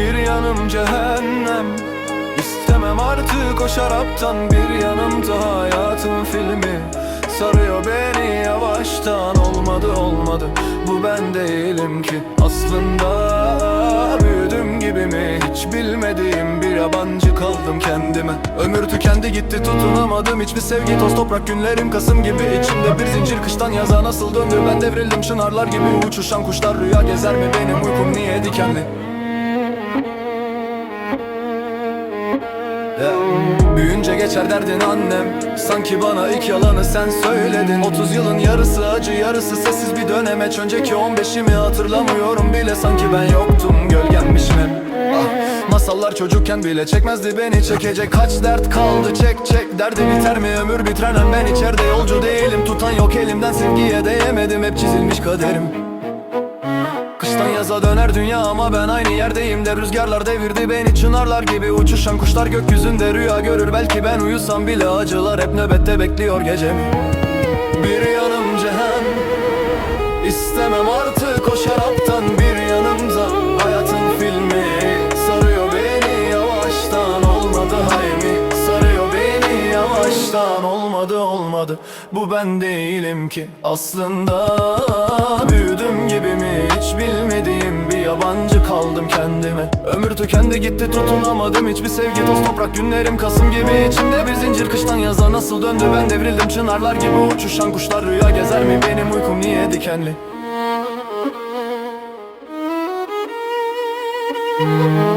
yanım cehennem. İstemem artık o şaraptan bir yanımda hayatın filmi. Sarıyor beni yavaştan olmadı olmadı. Bu ben değilim ki. Aslında Büyüdüm gibi mi? Hiç bilmediğim bir yabancı kaldım kendime. Ömür tükendi gitti tutunamadım. Hiçbir sevgi toz toprak günlerim kasım gibi içimde. Bir zincir kıştan yaza nasıl döndü? Ben devrildim şınarlar gibi uçuşan kuşlar. Rüya gezer mi benim uykum? Niye dikenli Büyünce geçer derdin annem. Sanki bana ilk yalanı sen söyledin. 30 yılın yarısı acı yarısı sessiz bir dönemeç Önceki 15'imi hatırlamıyorum bile. Sanki ben yoktum gölgenmişim hep. Ah, Masallar çocukken bile çekmezdi beni. Çekecek Kaç dert kaldı? Çek çek. Derdi biter mi? Ömür bitirenem ben içeride yolcu değilim. Tutan yok elimden sevgiye değemedim. Hep çizilmiş kaderim Kıştan yaza döner dünya ama ben aynı yerdeyim. De Rüzgarlar devirdi beni çınarlar gibi Uçuşan kuşlar gökyüzünde rüya görür. Belki ben uyusam bile acılar hep nöbette bekliyor gecemi. Bir yanım cehennem İstemem artık o şaraptan. Bir yanımda Hayatın filmi sarıyor beni yavaştan. Olmadı haymi sarıyor beni yavaştan. Olmadı olmadı bu ben değilim ki aslında yabancı kaldım kendime. Ömür tükendi gitti tutunamadım. Hiçbir sevgi toz toprak Günlerim Kasım gibi içimde bir zincir kıştan yaza nasıl döndü? Ben devrildim Çınarlar gibi uçuşan kuşlar rüya gezer mi? Benim uykum niye dikenli? Müzik